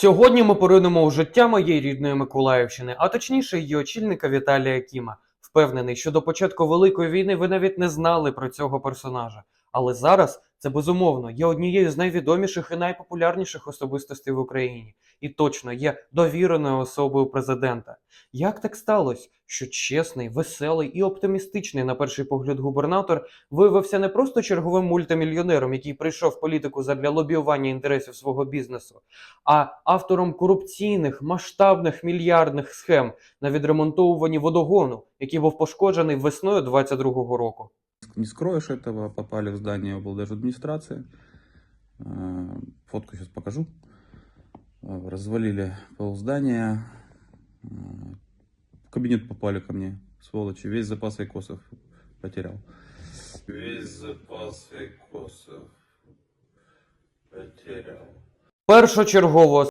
Сьогодні ми поринемо у життя моєї рідної Миколаївщини, а точніше її очільника Віталія Кіма. Впевнений, що до початку Великої війни ви навіть не знали про цього персонажа. Але зараз це безумовно є однією з найвідоміших і найпопулярніших особистостей в Україні, і точно є довіреною особою президента. Як так сталося, що чесний, веселий і оптимістичний на перший погляд губернатор виявився не просто черговим мультимільйонером, який прийшов в політику задля лобіювання інтересів свого бізнесу, а автором корупційних масштабних мільярдних схем на відремонтовуванні водогону, який був пошкоджений весною 22-го року. Не скроешь этого, попали в здание облдержадминистрации. Э, Фотку сейчас покажу. Э, Развалили пол здания. Э, В кабинет попали ко мне, сволочи. Весь запас айкосов потерял. Весь запас айкосов потерял. Першочергово